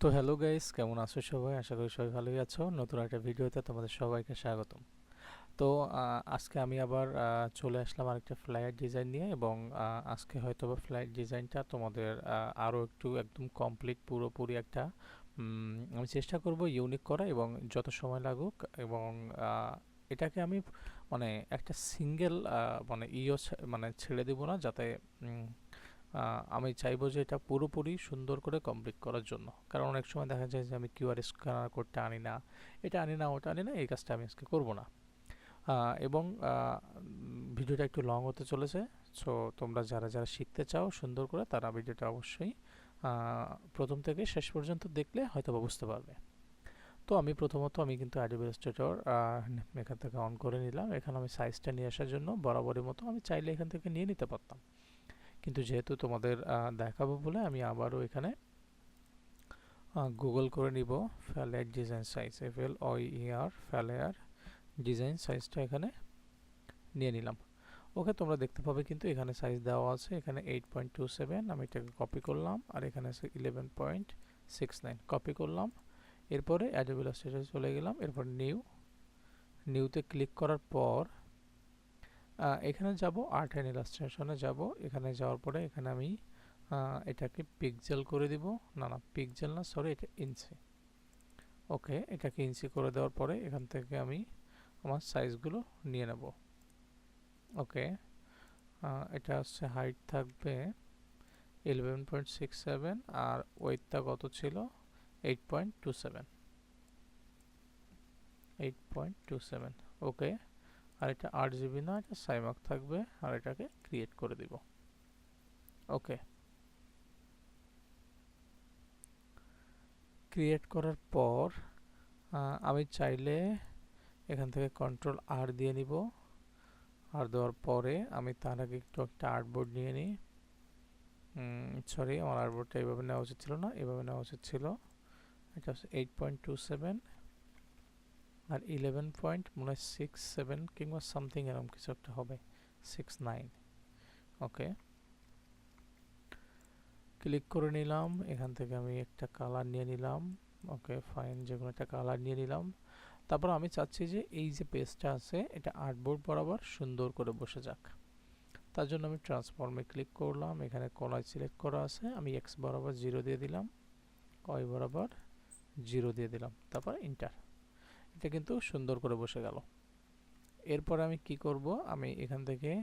তো hello guys, কেমন আছো সবাই? আশা করি সবাই ভালোই আছো। নতুন একটা ভিডিওতে তোমাদের সবাইকে স্বাগতম। তো আজকে আমি আবার চলে আসলাম আরেকটা ফ্লাইট ডিজাইন নিয়ে এবং আজকে হয়তো বা ফ্লাইট ডিজাইনটা তোমাদের আরও একটু একদম কমপ্লিট পুরোপুরি একটা আমি চেষ্টা করব ইউনিক করা এবং যত সময় লাগুক এবং এটাকে আমি মানে একটা সিঙ্গেল মানে ইও মানে ছেড়ে দেবো না যাতে আমি চাইব যে এটা পুরোপুরি সুন্দর করে কমপ্লিট করার জন্য। কারণ অনেক সময় দেখা যায় যে আমি কিউআর স্ক্যানার করতে আনি না। এটা আনি না, ওটা আনি না, এই কাজটা আমি আজকে করব না। এবং ভিডিওটা একটু লং হতে চলেছে। সো তোমরা যারা যারা শিখতে চাও সুন্দর করে, তারা ভিডিওটা অবশ্যই প্রথম থেকে শেষ পর্যন্ত দেখলে হয়তো বুঝতে পারবে। তো আমি প্রথমত আমি কিন্তু অ্যাডোবি ইলাস্ট্রেটর এখান থেকে অন করে নিলাম। এখানে আমি সাইজটা নিয়ে আসার জন্য বরাবরের মতো আমি চাইলে এখান থেকে নিয়ে নিতে পারতাম। কিন্তু যেহেতু তোমাদের দেখাবো বলে আমি আবারও এখানে গুগল করে নিব flyer design size F L ওই আর ফ্যালেয়ার ডিজাইন সাইজটা এখানে নিয়ে নিলাম। ওকে, তোমরা দেখতে পাবে কিন্তু এখানে সাইজ দেওয়া আছে, এখানে এইট পয়েন্ট টু সেভেন আমি এটাকে কপি করলাম, আর এখানে আছে eleven point six nine copy করলাম। এরপরে অ্যাডোবি ইলাস্ট্রেটর চলে গেলাম, এরপর নিউ নিউতে ক্লিক করার পর এখানে যাব আর্ট অ্যান্ড ইলাস্ট্রেশনে যাব। এখানে যাওয়ার পরে এখানে আমি এটাকে পিকজেল করে দিব। না না পিকজেল না সরি এটা ইঞ্চি ওকে, এটাকে ইঞ্চি করে দেওয়ার পরে এখান থেকে আমি আমার সাইজগুলো নিয়ে নেব। ওকে এটা হচ্ছে হাইট থাকবে ইলেভেন পয়েন্ট সিক্স সেভেন আর ওয়েটটা কত ছিল? Eight point two seven eight point two seven okay. আর এটা আট জিবি না, এটা সাইমাক থাকবে, আর এটাকে ক্রিয়েট করে দিব। ওকে ক্রিয়েট করার পর আমি চাইলে এখান থেকে কন্ট্রোল আর দিয়ে নিব। আর দেওয়ার পরে আমি তার আগে একটু একটা আর্টবোর্ড নিয়ে নিই। সরি আমার আর্টবোর্ডটা এইভাবে নেওয়া উচিত ছিল না এভাবে নেওয়া উচিত ছিল। এটা হচ্ছে এইট পয়েন্ট টু সেভেন আর ইলেভেন পয়েন্ট মনে হয় সিক্স সেভেন কিংবা সামথিং এরকম কিছু একটা হবে সিক্স নাইন ওকে ক্লিক করে নিলাম, এখান থেকে আমি একটা কালার নিয়ে নিলাম ওকে ফাইন যে কোনো একটা কালার নিয়ে নিলাম। তারপর আমি চাচ্ছি যে এই যে পেজটা আছে, এটা আর্টবোর্ড বরাবর সুন্দর করে বসে যাক। তার জন্য আমি ট্রান্সফর্মে ক্লিক করলাম, এখানে কলায় সিলেক্ট করা আছে, আমি এক্স বরাবর জিরো দিয়ে দিলাম ওয়াই বরাবর জিরো দিয়ে দিলাম, তারপর ইন্টার এটা কিন্তু সুন্দর করে বসে গেল। এরপর আমি কি করব? আমি এখান থেকে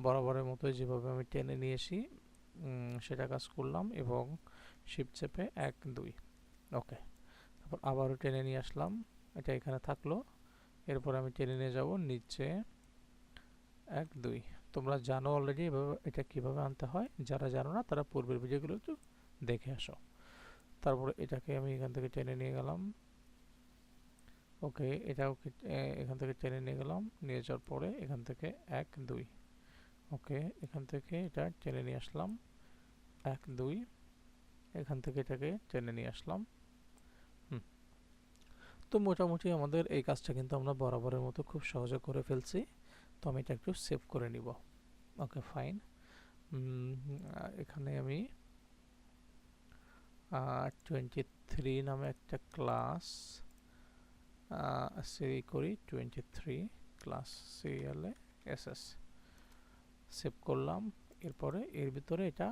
বরাবরের মতো যেভাবে আমি টেনে নিয়ে উম, সেটা কাজ করলাম এবং শিপ চেপে এক দুই। ওকে তারপর আবারও টেনে নিয়ে আসলাম। এটা এখানে থাকল। এরপর আমি টেনে নিয়ে যাব নিচে এক দুই। তোমরা জানো অলরেডি এভাবে এটা কীভাবে আনতে হয়। যারা জানো না তারা পূর্বের ভিডিওগুলো একটু দেখে আসো। তারপরে এটাকে আমি এখান থেকে টেনে নিয়ে গেলাম। ওকে, এটাও এখান থেকে টেনে নিয়ে গেলাম, নিয়ে যাওয়ার পরে এখান থেকে এক, দুই। ওকে, এখান থেকে এটা টেনে নিয়ে আসলাম, এক, দুই। এখান থেকে এটাকে টেনে নিয়ে আসলাম। তো মোটামুটি আমাদের এই কাজটা কিন্তু আমরা বরাবরের মতো খুব সহজে করে ফেলছি। তো আমি এটা একটু সেভ করে নিব। Okay, fine. এখানে আমি টোয়েন্টি থ্রি নামে একটা ক্লাস সেই করি টোয়েন্টি থ্রি ক্লাস সিরিয়ালে এস এস সেভ করলাম। এরপরে এর ভিতরে এটা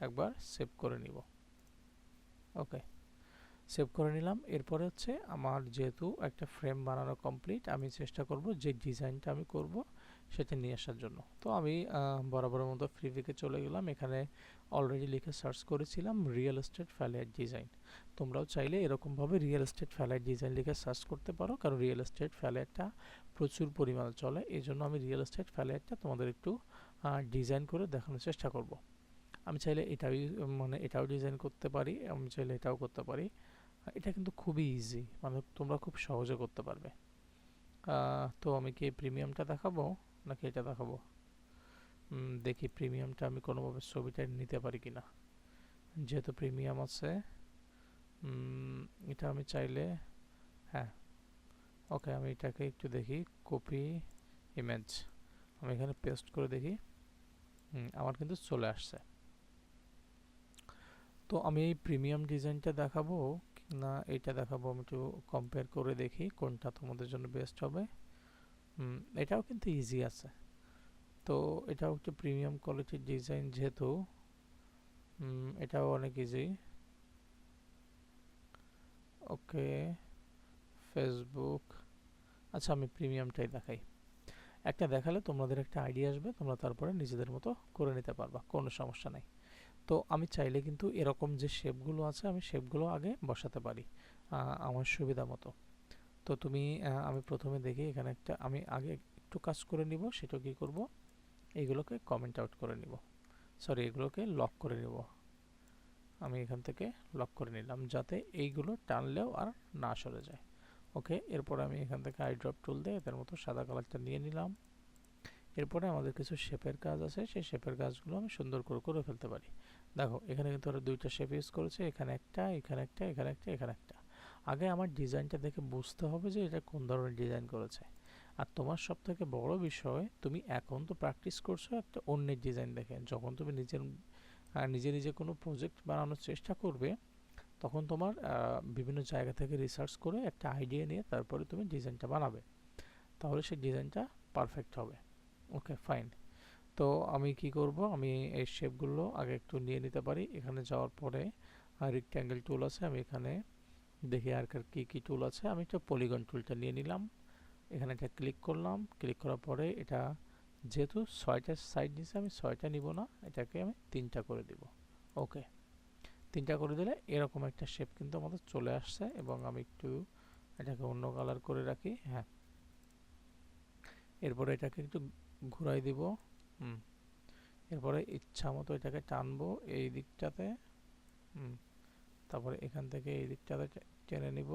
একবার সেভ করে নিব। ওকে সেভ করে নিলাম। এরপরে হচ্ছে আমার যেহেতু একটা ফ্রেম বানানো কমপ্লিট আমি চেষ্টা করব যে ডিজাইনটা আমি করব। সেটা নিয়ে আসার জন্য। তো আমি বরাবরের মতো ফ্রি ফ্রিভিকে চলে গেলাম। এখানে অলরেডি লিখে সার্চ করেছিলাম রিয়েল এস্টেট ফ্যালাইট ডিজাইন তোমরাও চাইলে এরকমভাবে রিয়েল এস্টেট ফ্যালাইট ডিজাইন লিখে সার্চ করতে পারো, কারণ রিয়েল এস্টেট ফ্যালাইটটা প্রচুর পরিমাণে চলে। এই জন্য আমি রিয়েল এস্টেট ফ্যালাইটটা তোমাদের একটু ডিজাইন করে দেখানোর চেষ্টা করব। আমি চাইলে এটাও মানে এটাও ডিজাইন করতে পারি, আমি চাইলে এটাও করতে পারি। এটা কিন্তু খুবই ইজি মানে তোমরা খুব সহজে করতে পারবে। তো আমি কি প্রিমিয়ামটা দেখাবো? নাকি এটা দেখাবো। দেখি প্রিমিয়ামটা আমি কোনোভাবে ছবিটা নিতে পারি কি না যেহেতু প্রিমিয়াম আছে এটা আমি চাইলে হ্যাঁ ওকে আমি এটাকে একটু দেখি কপি ইমেজ আমি এখানে পেস্ট করে দেখি আমার কিন্তু চলে আসছে। তো আমি এই প্রিমিয়াম ডিজাইনটা দেখাবো, না এটা দেখাবো, আমি একটু কম্পেয়ার করে দেখি কোনটা তোমাদের জন্য বেস্ট হবে। এটাও কিন্তু ইজি আছে। তো এটাও একটু প্রিমিয়াম কোয়ালিটির ডিজাইন যেহেতু এটাও অনেক ইজি ওকে ফেসবুক আচ্ছা আমি প্রিমিয়ামটাই দেখাই। একটা দেখালে তোমাদের একটা আইডিয়া আসবে, তোমরা তারপরে নিজেদের মতো করে নিতে পারবা, কোনো সমস্যা নাই। তো আমি চাইলে কিন্তু এরকম যে শেপগুলো আছে, আমি শেপগুলো আগে বসাতে পারি আমার সুবিধা মতো। তো তুমি আমি প্রথমে দেখি এখানে একটা, আমি আগে একটু কাজ করে নিব, সেটা কি করব? এইগুলোকে কমেন্ট আউট করে নিব। সরি এগুলোকে লক করে নিব। আমি এখান থেকে লক করে নিলাম, যাতে এইগুলো টানলেও আর না সরে যায়। ওকে এরপর আমি এখান থেকে আই ড্রপ টুল দিয়ে এদের মতো সাদা কালারটা নিয়ে নিলাম। এরপরে আমাদের কিছু শেপের কাজ আছে, সেই শেপের কাজগুলো আমি সুন্দর করে করে ফেলতে পারি। দেখো, এখানে কিন্তু ওরা দুইটা শেপ ইউজ করেছে, এখানে একটা এখানে একটা এখানে একটা এখানে একটা। আগে আমার ডিজাইনটা দেখে বুঝতে হবে যে এটা কোন ধরনের ডিজাইন করেছে। আর তোমার সব থেকে বড় বিষয়, তুমি এখন তো প্র্যাকটিস করছ একটা অন্যের ডিজাইন দেখে। যখন তুমি নিজের নিজে নিজে কোনো প্রজেক্ট বানানোর চেষ্টা করবে, তখন তোমার বিভিন্ন জায়গা থেকে রিসার্চ করে একটা আইডিয়া নিয়ে তারপরে তুমি ডিজাইনটা বানাবে। তাহলে সেই ডিজাইনটা পারফেক্ট হবে। ওকে ফাইন তো আমি কি করব? আমি এই শেপগুলো আগে একটু নিয়ে নিতে পারি। এখানে যাওয়ার পরে রেক্ট্যাঙ্গেল টুল আছে। আমি এখানে দেখি আর কার কী কী টুল আছে। আমি একটা পলিগন টুলটা নিয়ে নিলাম। এখানে এটা ক্লিক করলাম। ক্লিক করার পরে এটা যেহেতু ছয়টা সাইড নিচে আমি ছয়টা নিব না। এটাকে আমি তিনটা করে দিব। ওকে। তিনটা করে দিলে এরকম একটা শেপ কিন্তু আমাদের চলে আসছে এবং আমি একটু এটাকে অন্য কালার করে রাখি। হ্যাঁ। এরপরে এটাকে একটু ঘুরাই দিব। হুম। এরপরে ইচ্ছা মতো এটাকে টানবো এই দিকটাতে। হুম। তারপরে এখান থেকে এই দিকটাতে টেনে নিব।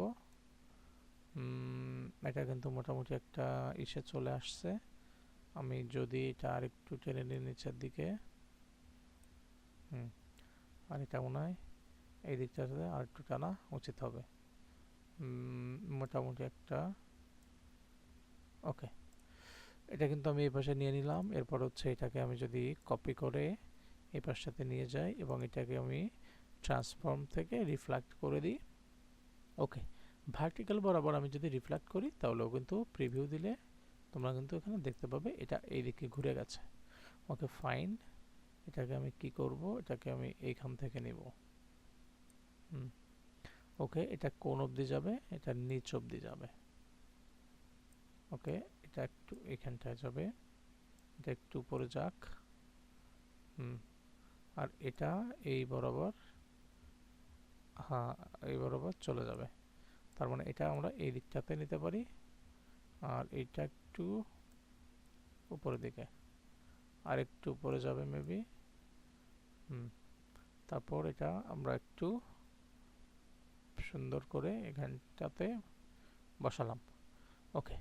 এটা কিন্তু মোটামুটি একটা ইসে চলে আসছে। আমি যদি এটা আর একটু টেনে নিই নিচের দিকে। হুম, আর এটা মনে হয় এই দিকটাতে আর একটু টানা উচিত হবে। মোটামুটি একটা ওকে, এটা কিন্তু আমি এই পাশে নিয়ে নিলাম। এরপর হচ্ছে এটাকে আমি যদি কপি করে এই পাশটাতে নিয়ে যাই এবং এটাকে আমি ট্রান্সফর্ম থেকে রিফ্লেক্ট করে দিই। ওকে ভার্টিক্যাল বরাবর আমি যদি রিফ্লেক্ট করি তাহলেও কিন্তু প্রিভিউ দিলে তোমরা কিন্তু এখানে দেখতে পাবে এটা এই দিকে ঘুরে গেছে। ওকে ফাইন এটাকে আমি কি করব? এটাকে আমি এইখান থেকে নিব। হুম। ওকে এটা কোন অবধি যাবে? এটা নিচ অবধি যাবে। ওকে এটা একটু এখানটায় যাবে। এটা একটু উপরে যাক। হুম। আর এটা এই বরাবর হ্যাঁ এই বরাবর চলে যাবে। তার মানে এটা আমরা এই দিকটাতে নিতে পারি আর এটা একটু উপরের দিকে। আর একটু উপরে যাবে মেবি হুম, তারপর এটা আমরা একটু সুন্দর করে এখানটাতে বসালাম। ওকে,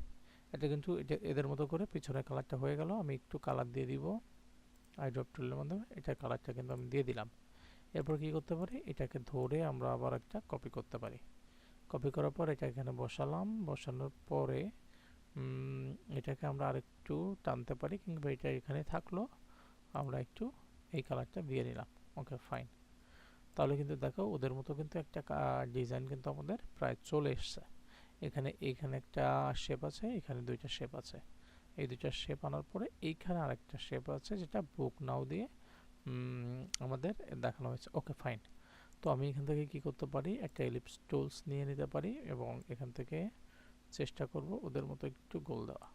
এটা কিন্তু এটা এদের মতো করে পিছনের কালারটা হয়ে গেল। আমি একটু কালার দিয়ে দিব। আই ড্রপ টুলের মাধ্যমে। এটা কালারটা কিন্তু আমি দিয়ে দিলাম। এরপর কি করতে পারি? এটাকে ধরে আমরা আবার একটা কপি করতে পারি। কপি করার পর এটা এখানে বসালাম। বসানোর পরে এটাকে আমরা আরেকটু টানতে পারি কিংবা এটা এখানে থাকল। আমরা একটু এই কালারটা দিয়ে নিলাম। ওকে ফাইন তাহলে কিন্তু দেখো, ওদের মতো কিন্তু একটা ডিজাইন কিন্তু আমাদের প্রায় চলে এসছে। এখানে এইখানে একটা শেপ আছে, এখানে দুইটা শেপ আছে। এই দুইটা শেপ আনার পরে এইখানে আরেকটা শেপ আছে যেটা বুক নাও দিয়ে আমাদের দেখানো হয়েছে। ওকে ফাইন তো আমি এখান থেকে কি করতে পারি? একটা এলিপস টুলস নিয়ে নিতে পারি এবং এখান থেকে চেষ্টা করব ওদের মতো একটু গোল দেওয়া।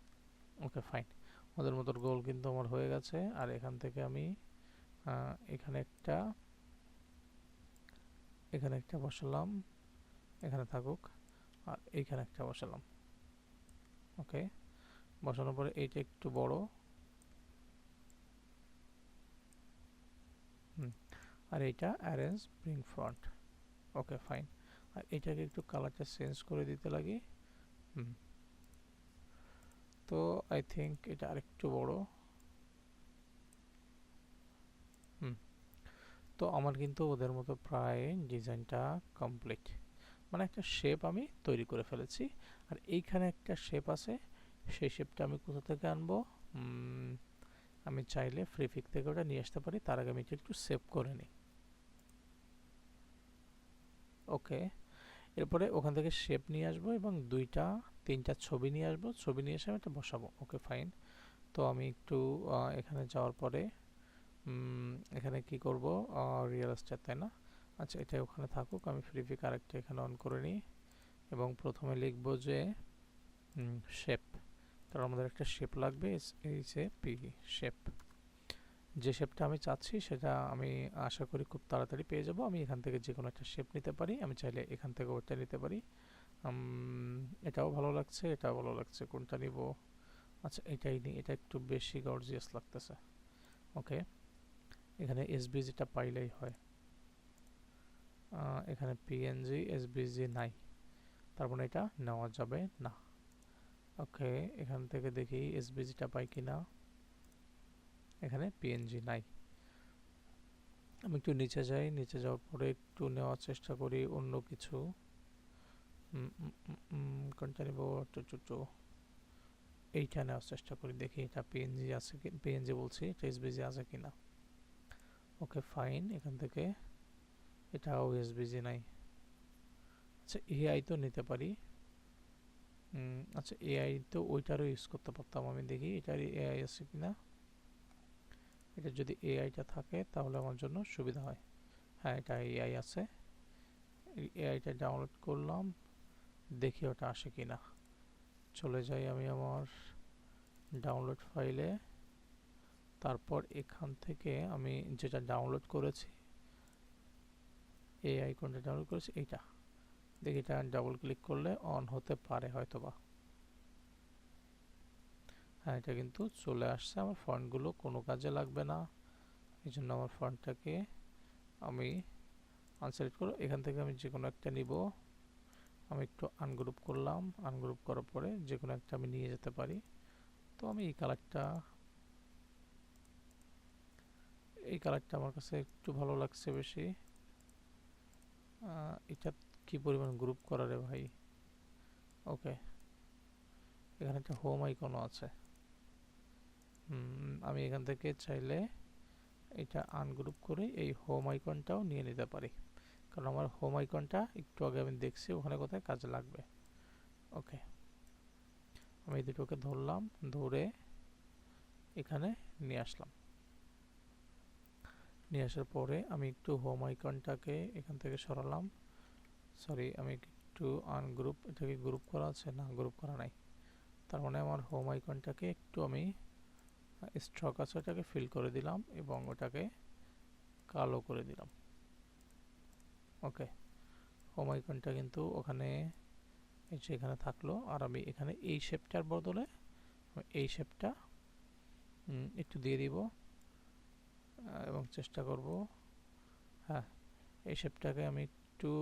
ওকে ফাইন ওদের মতো গোল কিন্তু আমার হয়ে গেছে। আর এখান থেকে আমি এখানে একটা এখানে একটা বসালাম। এখানে থাকুক। আর এইখানে একটা বসালাম। ওকে বসানোর পরে এইটা একটু বড়। আর এটা arrange bring front okay fine আর এটাকে একটু কালারটা চেঞ্জ করে দিতে লাগে। তো আই থিঙ্ক এটা আরেকটু বড়। তো আমার কিন্তু ওদের মতো প্রায় ডিজাইনটা কমপ্লিট মানে একটা শেপ আমি তৈরি করে ফেলেছি। আর এইখানে একটা শেপ আছে। সেই শেপটা আমি কোথা থেকে আনব? আমি চাইলে ফ্রি ফিক থেকে ওটা নিয়ে আসতে পারি, তার আগে আমি একটু সেভ করে নিই। ওকে এরপরে ওখান থেকে শেপ নিয়ে আসব এবং দুইটা, তিনটা ছবি নিয়ে আসব, ছবি নিয়ে এসে আমি এটা বসাবো। ওকে ফাইন তো আমি একটু এখানে যাওয়ার পরে এখানে কি করব? রিয়েল স্টার তাই না? আচ্ছা এটা ওখানে থাকুক, আমি ফ্রি ফ্রিপিক আরেকটা এখানে অন করে নিই। এবং প্রথমে লিখব যে শেপ কারণ আমাদের একটা শেপ লাগবে এই যে পি শেপ যে শেপটা আমি চাচ্ছি, সেটা আমি আশা করি খুব তাড়াতাড়ি পেয়ে যাব। আমি এখান থেকে যে কোনো একটা শেপ নিতে পারি, আমি চাইলে এখান থেকে ওটা নিতে পারি। এটাও ভালো লাগছে, এটাও ভালো লাগছে, কোনটা নিব? আচ্ছা এটাই নিই, এটা একটু বেশি গর্জিয়াস লাগতেছে। ওকে এখানে এসবিজিটা পাইলেই হয়। এখানে পিএনজি এসবিজি নাই। তার মানে এটা নেওয়া যাবে না। ওকে, এখান থেকে দেখি এসবিজিটা পাই কিনা এখানে পিএনজি নাই। আমি একটু নিচে যাই, নিচে যাওয়ার পরে একটু নেওয়ার চেষ্টা করি অন্য কিছু। কোনটা নিব টু এইটা নেওয়ার চেষ্টা করি, দেখি এটা পিএনজি আছে কি পিএনজি বলছি, এটা এসবিজি আছে কিনা ওকে ফাইন এখান থেকে এটাও এসবিজি নাই। আচ্ছা এআই তো নিতে পারি। আচ্ছা এআই তো ওইটারও ইউজ করতে পারতাম আমি দেখি এটার এআই আছে কিনা? এটা যদি এআইটা থাকে, তাহলে আমার জন্য সুবিধা হয়। হ্যাঁ এটা এআই আছে। এআইটা ডাউনলোড করলাম, দেখি ওটা আসে কিনা। চলে যাই আমি আমার ডাউনলোড ফাইলে তারপর এখান থেকে আমি যেটা ডাউনলোড করেছি এআই কোনটা ডাউনলোড করেছি? এইটা। দেখি এটা ডাবল ক্লিক করলে অন হতে পারে হয়তোবা। হ্যাঁ এটা কিন্তু চলে আসছে। আমার ফন্টগুলো কোনো কাজে লাগবে না। এই জন্য আমার ফন্টটাকে আমি আনসেলেক্ট করো এখান থেকে আমি যে কোনো একটা নিব। আমি একটু আনগ্রুপ করলাম। আনগ্রুপ করার পরে যে কোনো একটা আমি নিয়ে যেতে পারি। তো আমি এই কালারটা এই কালারটা আমার কাছে একটু ভালো লাগছে বেশি। এটা কি পরিমাণ গ্রুপ করা রে ভাই? ওকে এখানে একটা হোম আইকনও আছে। আমি এখান থেকে চাইলে এটা আনগ্রুপ করে এই হোম আইকনটাও নিয়ে নিতে পারি। কারণ আমার হোম আইকনটা একটু আগে আমি দেখছি, ওখানে কোথায় কাজে লাগবে। ওকে আমি দুটোকে ধরলাম, ধরে এখানে নিয়ে আসলাম। নিয়ে আসার পরে আমি একটু হোম আইকনটাকে এখান থেকে সরালাম। সরি আমি একটু আনগ্রুপ এটাকে গ্রুপ করা আছে? না গ্রুপ করা নাই। তার মানে আমার হোম আইকনটাকে একটু আমি স্ট্রক আছে, ওটাকে ফিল করে দিলাম এবং ওটাকে কালো করে দিলাম। ওকে হোম আইকনটা কিন্তু ওখানে এখানে থাকল। আর আমি এখানে এই শেপটার বদলে এই শেপটা একটু দিয়ে দিব এবং চেষ্টা করব হ্যাঁ এই শেপটাকে আমি একটু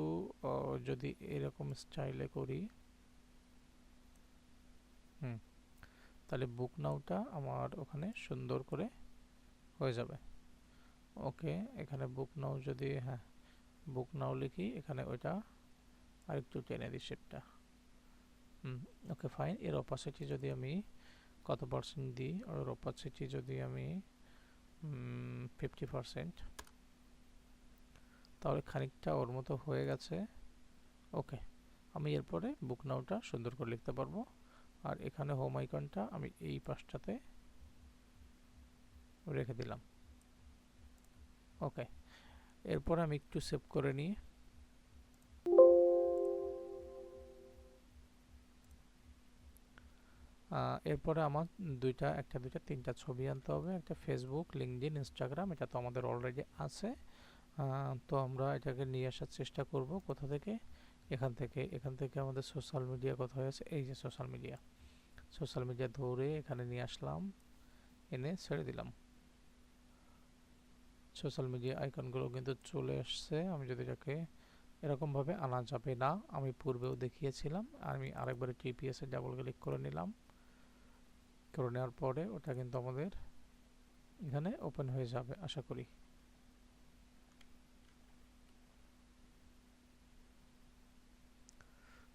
যদি এরকম স্টাইলে করি। হুম, তাহলে বুক নাওটা আমার ওখানে সুন্দর করে হয়ে যাবে। ওকে, এখানে বুক নাও যদি হ্যাঁ বুক নাও লিখি, এখানে ওইটা আরেকটু টেনে দিই শেপটা হুম, ওকে ফাইন এর অপাসিটি যদি আমি কত পার্সেন্ট দিই? ওর অপাসিটি যদি আমি ফিফটি পারসেন্ট তাহলে খানিকটা ওর মতো হয়ে গেছে। ওকে, আমি এরপরে বুক নাওটা সুন্দর করে লিখতে পারব। আর এখানে হোম আইকনটা আমি এই পাশটাতে রেখে দিলাম। ওকে, এরপর আমি একটু সেভ করে নিই। এরপরে আমার দুইটা, একটা দুইটা, তিনটা ছবি আনতে হবে। একটা ফেসবুক লিঙ্কডিন ইনস্টাগ্রাম এটা তো আমাদের অলরেডি আছে। তো আমরা এটাকে নিয়ে আসার চেষ্টা করব কোথা থেকে? এখান থেকে। এখান থেকে আমাদের সোশ্যাল মিডিয়া কোথায় আছে এই যে সোশ্যাল মিডিয়া সোশ্যাল মিডিয়া ধরে এখানে নিয়ে আসলাম। এনে ছেড়ে দিলাম। সোশ্যাল মিডিয়া আইকনগুলো কিন্তু চলে আসছে। আমি যদি এটাকে এরকমভাবে আনা যাবে না, আমি পূর্বেও দেখিয়েছিলাম। আমি আরেকবারে টিপিএসে ডাবল ক্লিক করে নিলাম। করে নেওয়ার পরে ওটা কিন্তু আমাদের এখানে ওপেন হয়ে যাবে, আশা করি।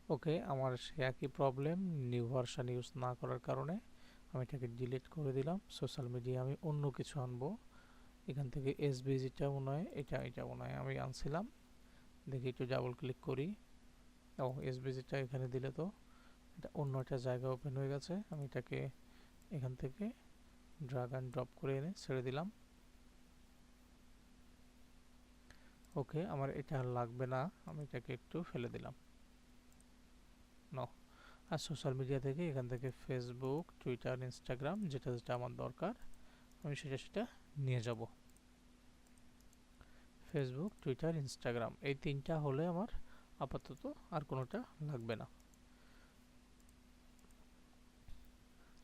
ওকে, আমার সে একই প্রবলেম নিউ ভার্সান ইউজ না করার কারণে আমি এটাকে ডিলিট করে দিলাম। সোশ্যাল মিডিয়া আমি অন্য কিছু আনব। এখান থেকে এসবিজিটা মনে হয় এটা এটা মনে হয় আমি আনছিলাম। দেখি একটু ডাবল ক্লিক করি। ও এসবিজিটা এখানে দিলে তো এটা অন্য একটা জায়গা ওপেন হয়ে গেছে। আমি এটাকে এখান থেকে ড্রাগ অ্যান্ড ড্রপ করে এনে ছেড়ে দিলাম। ওকে, আমার এটা লাগবে না। আমি এটাকে একটু ফেলে দিলাম। ন আর সোশ্যাল মিডিয়া থেকে এখান থেকে ফেসবুক টুইটার ইনস্টাগ্রাম যেটা যেটা আমার দরকার, আমি সেটা সেটা নিয়ে যাব। ফেসবুক টুইটার ইনস্টাগ্রাম এই তিনটা হলে আমার আপাতত আর কোনোটা লাগবে না।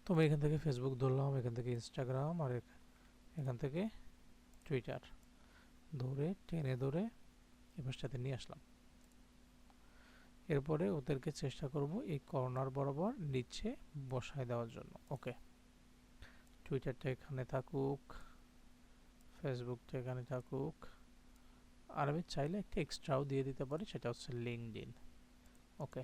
তো আমি এখান থেকে ফেসবুক ধরলাম, এখান থেকে ইনস্টাগ্রাম আর এখান থেকে টুইটার ধরে, টেনে ধরে এবার সাথে নিয়ে আসলাম। এরপরে ওদেরকে চেষ্টা করব এই কর্নার বরাবর নিচে বসায় দেওয়ার জন্য। ওকে। টুইটারটা এখানে থাকুক ফেসবুকটা এখানে থাকুক। আর আমি চাইলে একটা এক্সট্রাও দিয়ে দিতে পারি, সেটা হচ্ছে লিঙ্কডিন ওকে।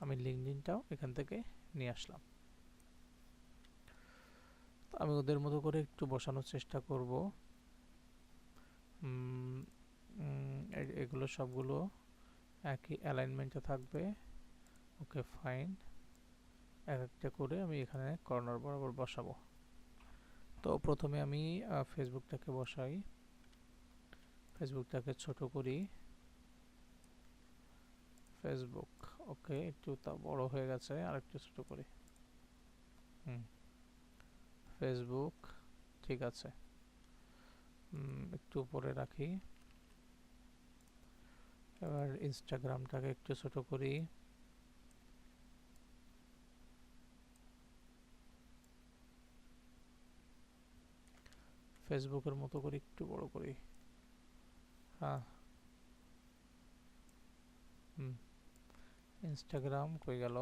আমি লিঙ্কডিনটাও এখান থেকে নিয়ে আসলাম। আমি ওদের মতো করে একটু বসানোর চেষ্টা করব। এগুলো সবগুলো একই অ্যালাইনমেন্টে থাকবে। ওকে ফাইন এক একটা করে আমি এখানে কর্নার বরাবর বসাবো। তো প্রথমে আমি ফেসবুকটাকে বসাই। ফেসবুকটাকে ছোট করি। ফেসবুক ওকে একটু তা বড় হয়ে গেছে আর একটু ছোট করি। হুম। ফেসবুক ঠিক আছে। একটু উপরে রাখি। এবার ইনস্টাগ্রামটাকে একটু ছোট করি। ফেসবুকের মতো করে একটু বড় করি। হ্যাঁ। হুম। ইনস্টাগ্রাম কই গেল?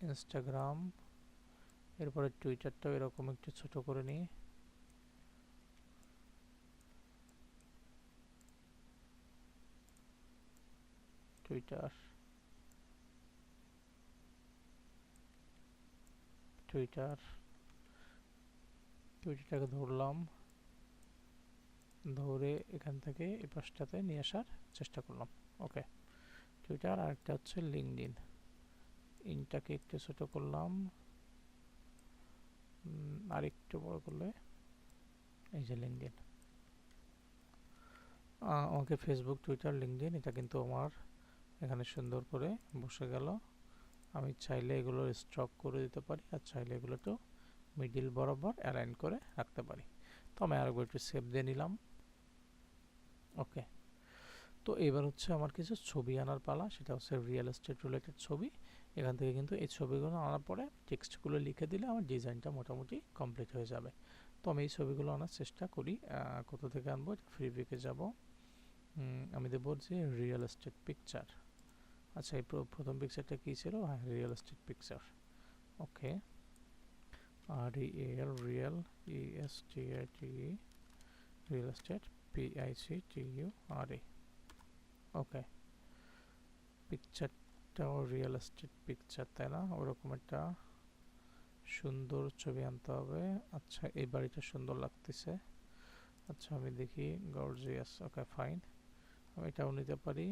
ইনস্টাগ্রাম এরপরে টুইটারটাও এরকম একটু ছোট করে নিই। টুইটার টুইটার টুইটারটাকে ধরলাম। ধরে এখান থেকে এই পাশটাতে নিয়ে আসার চেষ্টা করলাম। ওকে। টুইটার আর একটা হচ্ছে লিঙ্কডিন ইনটাকে একটু ছোট করলাম। আর একটু বড় করলে এই যে লিঙ্কডিন আমাকে ফেসবুক টুইটার লিঙ্কডিন এটা কিন্তু আমার এখানে সুন্দর করে বসে গেল। আমি চাইলে এগুলো স্ট্রক করে দিতে পারি আর চাইলে এগুলো তো মিডিল বরাবর অ্যালাইন করে রাখতে পারি। তো আমি আরেকবার একটু সেভ দিয়ে নিলাম। ওকে। তো এবার হচ্ছে আমার কিছু ছবি আনার পালা, সেটা হচ্ছে রিয়েল এস্টেট রিলেটেড ছবি। এখান থেকে কিন্তু এই ছবিগুলো আনার পরে টেক্সটগুলো লিখে দিলে আমার ডিজাইনটা মোটামুটি কমপ্লিট হয়ে যাবে। তো আমি এই ছবিগুলো আনার চেষ্টা করি কোথা থেকে আনব? ফ্রি পিকে যাব। আমি দেবো যে রিয়েল এস্টেট পিকচার আচ্ছা এই প্রথম পিকচারটা কী ছিল? হ্যাঁ real estate picture okay R L real E S T I T real estate P I C T U R A okay পিকচারটাও real estate picture তাই না? ওরকম একটা সুন্দর ছবি আনতে হবে। আচ্ছা এই বাড়িটা সুন্দর লাগতেছে। আচ্ছা আমি দেখি গর্জিয়াস ওকে ফাইন আমি এটাও নিতে পারি।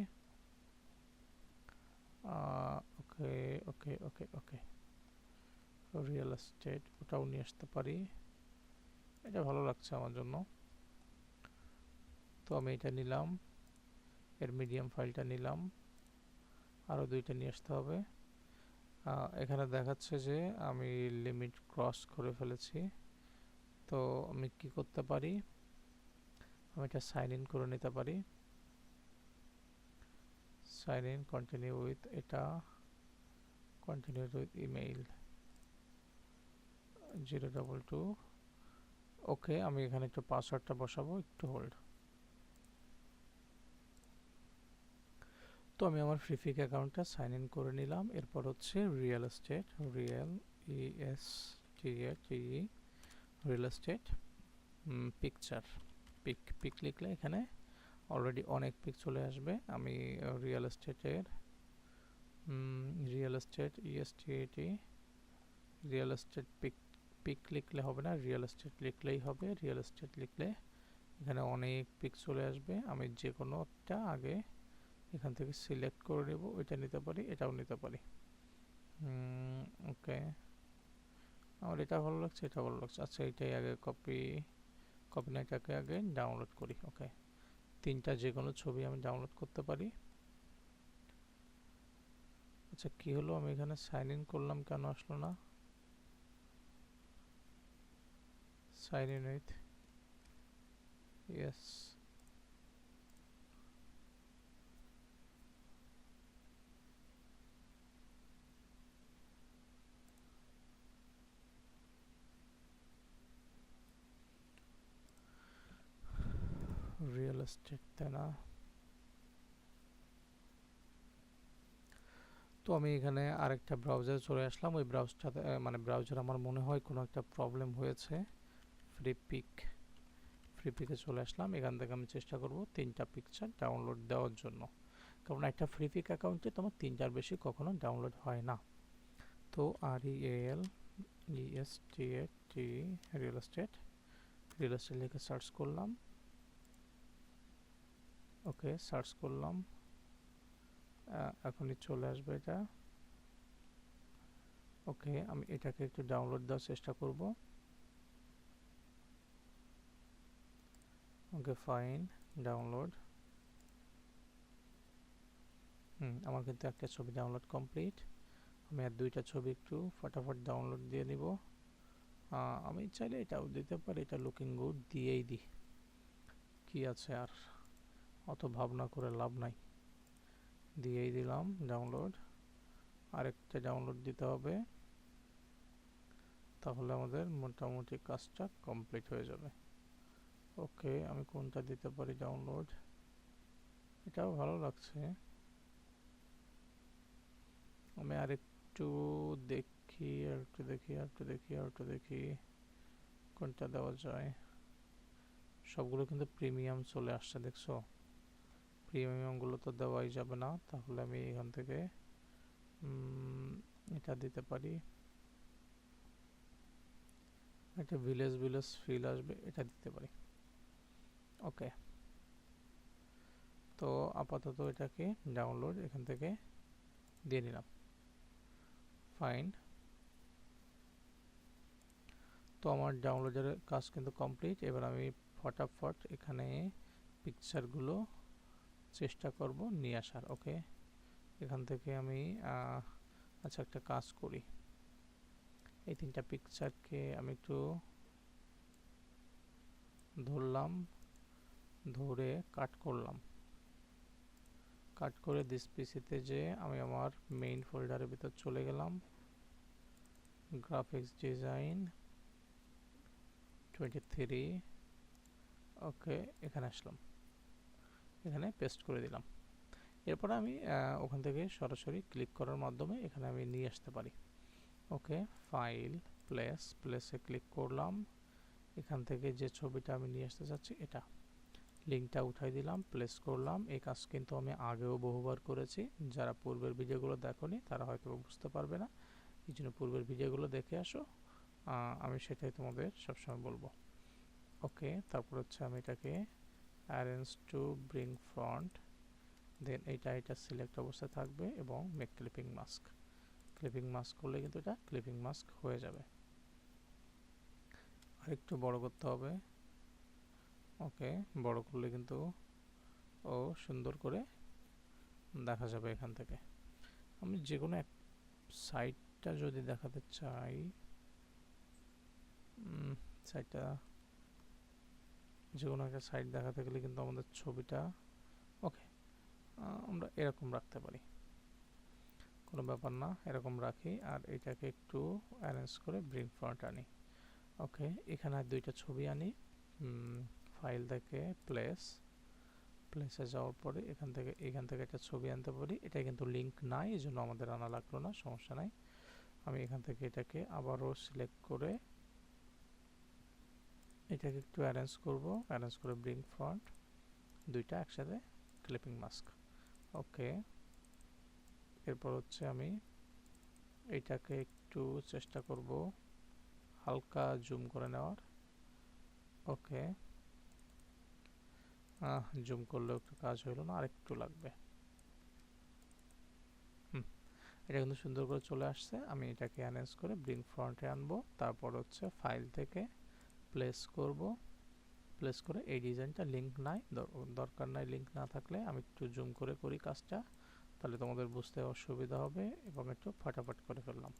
ওকে ওকে ওকে ওকে রিয়েল এস্টেট ওটাও নিয়ে আসতে পারি। এটা ভালো লাগছে আমার জন্য। তো আমি এটা নিলাম। এর মিডিয়াম ফাইলটা নিলাম। আরও দুইটা নিয়ে আসতে হবে। এখানে দেখাচ্ছে যে আমি লিমিট ক্রস করে ফেলেছি। তো আমি কি করতে পারি? আমি এটা সাইন ইন করে নিতে পারি। সাইন ইন কন্টিনিউ উইথ এটা email zero double two okay আমি এখানে একটু পাসওয়ার্ডটা বসাবো, একটু হোল্ড তো আমি আমার ফ্রিফিক অ্যাকাউন্টটা সাইন ইন করে নিলাম, এরপর হচ্ছে real estate real E S T A T real estate picture pic pic লিখলে এখানে অলরেডি অনেক পিক চলে আসবে। আমি real এস্টেটের real estate E S T A T real estate pic pic লিখলে হবে না রিয়েল এস্টেট লিখলেই হবে রিয়েল এস্টেট লিখলে এখানে অনেক পিক চলে আসবে। আমি যে কোনোটা আগে এখান থেকে সিলেক্ট করে নেব ওইটা নিতে পারি, এটাও নিতে পারি। ওকে আমার এটা ভালো লাগছে, এটা ভালো লাগছে। আচ্ছা এটাই আগে কপি কপি না এটাকে আগে ডাউনলোড করি ওকে তিনটা যে কোনো ছবি আমি ডাউনলোড করতে পারি। আচ্ছা কি হলো? আমি এখানে সাইন ইন করলাম কেন আসলো না? সাইন ইন উইথ ইয়েস তাই না? তো আমি এখানে আরেকটা ব্রাউজারে চলে আসলাম। ওই ব্রাউজটাতে মানে ব্রাউজার আমার মনে হয় কোনো একটা প্রবলেম হয়েছে। ফ্রি পিক ফ্রি পিকে চলে আসলাম। এখান থেকে আমি চেষ্টা করব তিনটা পিকচার ডাউনলোড দেওয়ার জন্য। কারণ একটা ফ্রি পিক অ্যাকাউন্টে তোমার তিনটার বেশি কখনো ডাউনলোড হয় না। তো R E L E S T T real estate real estate লিখে সার্চ করলাম। ওকে, সার্চ করলাম। এখনই চলে আসবে এটা। ওকে, আমি এটাকে একটু ডাউনলোড দেওয়ার চেষ্টা করব। ওকে ফাইন ডাউনলোড হুম, আমার কিন্তু একটা ছবি ডাউনলোড কমপ্লিট আমি আর দুইটা ছবি একটু ফটাফট ডাউনলোড দিয়ে নিব। আমি চাইলে এটাও দিতে পারি, এটা লুকিং গুড দিয়েই দিই। কি আছে আর? অত ভাবনা করে লাভ নাই। দিয়েই দিলাম ডাউনলোড আরেকটা ডাউনলোড দিতে হবে। তাহলে আমাদের মোটামুটি কাজটা কমপ্লিট হয়ে যাবে। ওকে, আমি কোনটা দিতে পারি ডাউনলোড এটাও ভালো লাগছে। আমি আরেকটু দেখি আর একটু দেখি আর একটু দেখি আর একটু দেখি কোনটা দেওয়া যায়। সবগুলো কিন্তু প্রিমিয়াম চলে আসছে, দেখছ? প্রিমিয়ামগুলো তো দেওয়াই যাবে না, তাহলে আমি এখান থেকে এটা দিতে পারি। একটা ভিলেজ ভিলেজ ফিল আসবে, এটা দিতে পারি। ওকে তো আপাতত এটাকে ডাউনলোড এখান থেকে দিয়ে নিলাম। ফাইন তো আমার ডাউনলোডের কাজ কিন্তু কমপ্লিট এবার আমি ফটাফট এখানে পিকচারগুলো চেষ্টা করব নিয়ে আসার, ওকে? এখান থেকে আমি আচ্ছা একটা কাজ করি। এই তিনটা পিকচারকে আমি একটু ধরলাম, ধরে কাট করলাম। কাট করে দিস পিসিতে যে আমি আমার মেইন ফোল্ডারের ভিতর চলে গেলাম। Graphics design twenty three okay, এখানে আসলাম। এখানে পেস্ট করে দিলাম। এরপর আমি ওখান থেকে সরাসরি ক্লিক করার মাধ্যমে এখানে আমি নিয়ে আসতে পারি। ওকে ফাইল প্লেস প্লেসে ক্লিক করলাম। এখান থেকে যে ছবিটা আমি নিয়ে আসতে চাচ্ছি, এটা। লিঙ্কটা উঠাই দিলাম প্লেস করলাম। এই কাজ কিন্তু আমি আগেও বহুবার করেছি। যারা পূর্বের ভিডিওগুলো দেখনি, তারা হয়তো বুঝতে পারবে না। এই জন্য পূর্বের ভিডিওগুলো দেখে আসো। আমি সেটাই তোমাদের সবসময় বলব। ওকে তারপর হচ্ছে আমি এটাকে arrange to bring front then এইটা এটা সিলেক্ট অবস্থায় থাকবে এবং make clipping mask clipping mask করলে কিন্তু এটা ক্লিপিং মাস্ক হয়ে যাবে। আরেকটু বড় করতে হবে। ওকে, বড় করলে কিন্তু ও সুন্দর করে দেখা যাবে এখান থেকে। আমি যে কোনো এক সাইটটা যদি দেখাতে চাই সাইটটা যে কোনো একটা সাইট দেখাতে গেলে কিন্তু আমাদের ছবিটা ওকে আমরা এরকম রাখতে পারি। কোনো ব্যাপার না, এরকম রাখি আর এটাকে একটু অ্যারেঞ্জ করে ব্রিং ফ্রন্ট আনি। ওকে এখানে আর দুইটা ছবি আনি ফাইল থেকে প্লেস প্লেসে যাওয়ার পরে এখান থেকে এখান থেকে একটা ছবি আনতে পারি। এটা কিন্তু লিঙ্ক নাই এই জন্য আমাদের আনা লাগল না, সমস্যা নাই। আমি এখান থেকে এটাকে আবারও সিলেক্ট করে এটাকে একটু অ্যারেঞ্জ করব। অ্যারেঞ্জ করে ব্রিং ফ্রন্ট দুইটা একসাথে ক্লিপিং মাস্ক ওকে এরপর হচ্ছে আমি এটাকে একটু চেষ্টা করব হালকা জুম করে নেওয়ার। ওকে জুম করলেও একটু কাজ হইল না, আরেকটু লাগবে। হুম, এটা কিন্তু সুন্দর করে চলে আসছে। আমি এটাকে অ্যানেন্স করে ব্রিং ফ্রন্টে আনব। তারপর হচ্ছে ফাইল থেকে প্লেস করব। প্লেস করে এই ডিজাইনটা লিঙ্ক নাই দরকার নাই লিঙ্ক না থাকলে আমি একটু জুম করে করি কাজটা, তাহলে তোমাদের বুঝতে অসুবিধা হবে এবং একটু ফাটাফাট করে ফেললাম।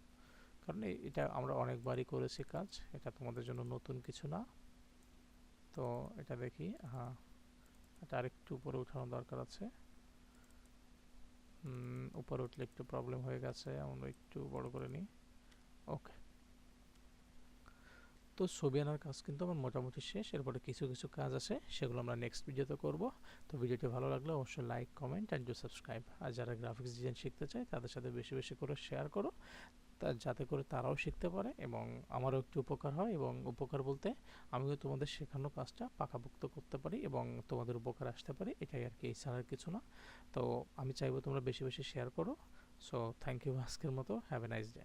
কারণ এটা আমরা অনেকবারই করেছি কাজ, এটা তোমাদের জন্য নতুন কিছু না। তো এটা দেখি হ্যাঁ এটা আরেকটু উপরে উঠানো দরকার আছে। উপরে উঠলে একটু প্রবলেম হয়ে গেছে, আমরা একটু বড় করে নিই। ওকে তো ছবি আনার কাজ কিন্তু আমার মোটামুটি শেষ। এরপরে কিছু কিছু কাজ আছে, সেগুলো আমরা নেক্সট ভিডিওতে করব। তো ভিডিওটি ভালো লাগলে অবশ্যই লাইক কমেন্ট অ্যান্ড সাবস্ক্রাইব আর যারা গ্রাফিক্স ডিজাইন শিখতে চায়, তাদের সাথে বেশি বেশি করে শেয়ার করো। তা যাতে করে তারাও শিখতে পারে এবং আমারও একটু উপকার হয় এবং উপকার বলতে আমিও তোমাদের শেখানো কাজটা পাকাপোক্ত করতে পারি এবং তোমাদের উপকার আসতে পারে, এটাই আর কি, এই ছাড়ার কিছু না। তো আমি চাইব তোমরা বেশি বেশি শেয়ার করো। সো থ্যাংক ইউ আজকের মতো। Have a nice day